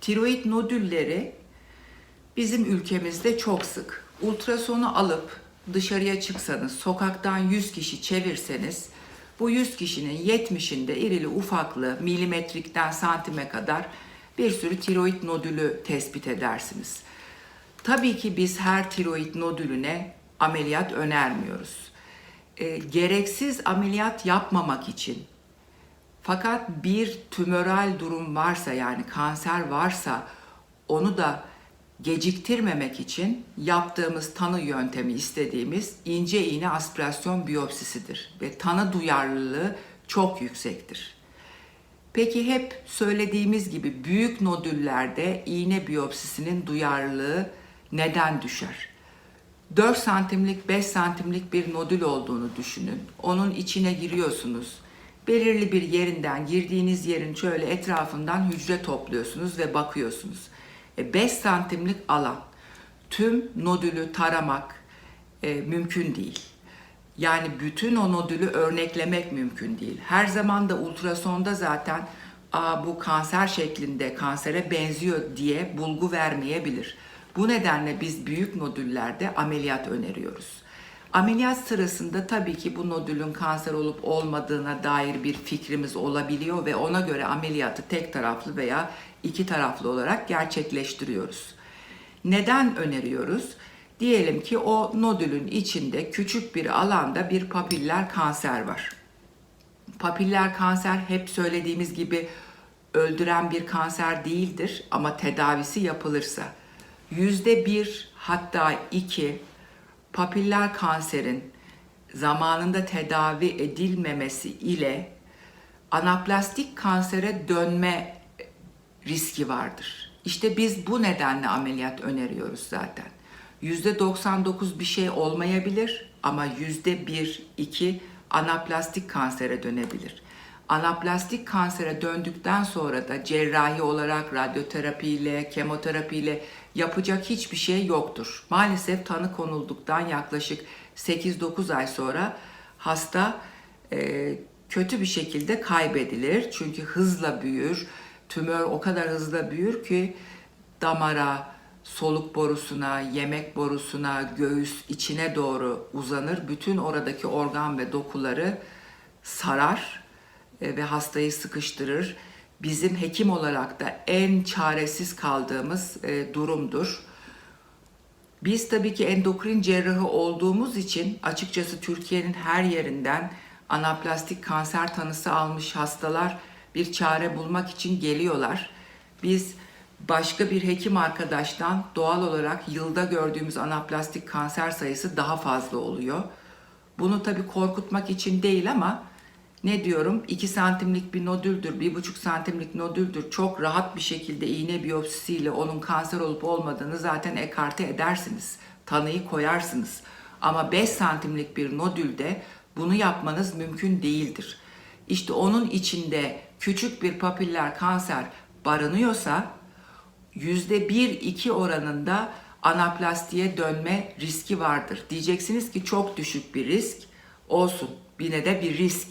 Tiroid nodülleri bizim ülkemizde çok sık. Ultrasonu alıp dışarıya çıksanız, sokaktan 100 kişi çevirseniz bu 100 kişinin 70'inde irili ufaklı milimetrikten santime kadar bir sürü tiroid nodülü tespit edersiniz. Tabii ki biz her tiroid nodülüne ameliyat önermiyoruz. E, gereksiz ameliyat yapmamak için fakat bir tümöral durum varsa yani kanser varsa onu da geciktirmemek için yaptığımız tanı yöntemi istediğimiz ince iğne aspirasyon biyopsisidir ve tanı duyarlılığı çok yüksektir. Peki hep söylediğimiz gibi büyük nodüllerde iğne biyopsisinin duyarlılığı neden düşer? 4 santimlik 5 santimlik bir nodül olduğunu düşünün. Onun içine giriyorsunuz. Belirli bir yerinden girdiğiniz yerin şöyle etrafından hücre topluyorsunuz ve bakıyorsunuz. E 5 santimlik alan tüm nodülü taramak e, mümkün değil. Yani bütün o nodülü örneklemek mümkün değil. Her zaman da ultrasonda zaten Aa, bu kanser şeklinde kansere benziyor diye bulgu vermeyebilir. Bu nedenle biz büyük nodüllerde ameliyat öneriyoruz. Ameliyat sırasında tabii ki bu nodülün kanser olup olmadığına dair bir fikrimiz olabiliyor ve ona göre ameliyatı tek taraflı veya iki taraflı olarak gerçekleştiriyoruz. Neden öneriyoruz? Diyelim ki o nodülün içinde küçük bir alanda bir papiller kanser var. Papiller kanser hep söylediğimiz gibi öldüren bir kanser değildir ama tedavisi yapılırsa yüzde bir hatta iki papiller kanserin zamanında tedavi edilmemesi ile anaplastik kansere dönme riski vardır. İşte biz bu nedenle ameliyat öneriyoruz zaten. %99 bir şey olmayabilir ama %1, 2 anaplastik kansere dönebilir. Anaplastik kansere döndükten sonra da cerrahi olarak radyoterapiyle, kemoterapiyle yapacak hiçbir şey yoktur. Maalesef tanı konulduktan yaklaşık 8-9 ay sonra hasta e, kötü bir şekilde kaybedilir. Çünkü hızla büyür. Tümör o kadar hızla büyür ki damara, soluk borusuna, yemek borusuna, göğüs içine doğru uzanır. Bütün oradaki organ ve dokuları sarar e, ve hastayı sıkıştırır. Bizim hekim olarak da en çaresiz kaldığımız e, durumdur. Biz tabii ki endokrin cerrahı olduğumuz için açıkçası Türkiye'nin her yerinden anaplastik kanser tanısı almış hastalar bir çare bulmak için geliyorlar. Biz başka bir hekim arkadaştan doğal olarak yılda gördüğümüz anaplastik kanser sayısı daha fazla oluyor. Bunu tabii korkutmak için değil ama ne diyorum 2 santimlik bir nodüldür, 1,5 santimlik nodüldür. Çok rahat bir şekilde iğne biyopsisiyle onun kanser olup olmadığını zaten ekarte edersiniz. Tanıyı koyarsınız. Ama 5 santimlik bir nodülde bunu yapmanız mümkün değildir. İşte onun içinde küçük bir papiller kanser barınıyorsa %1-2 oranında anaplastiye dönme riski vardır. Diyeceksiniz ki çok düşük bir risk olsun. Yine de bir risk.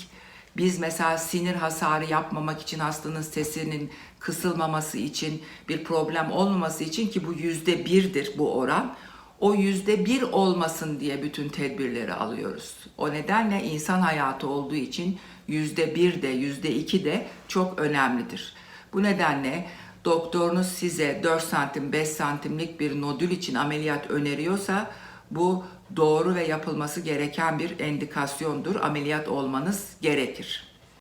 Biz mesela sinir hasarı yapmamak için hastanın sesinin kısılmaması için bir problem olmaması için ki bu yüzde birdir bu oran. O yüzde bir olmasın diye bütün tedbirleri alıyoruz. O nedenle insan hayatı olduğu için yüzde bir de yüzde iki de çok önemlidir. Bu nedenle doktorunuz size 4 santim 5 santimlik bir nodül için ameliyat öneriyorsa bu doğru ve yapılması gereken bir endikasyondur. Ameliyat olmanız gerekir.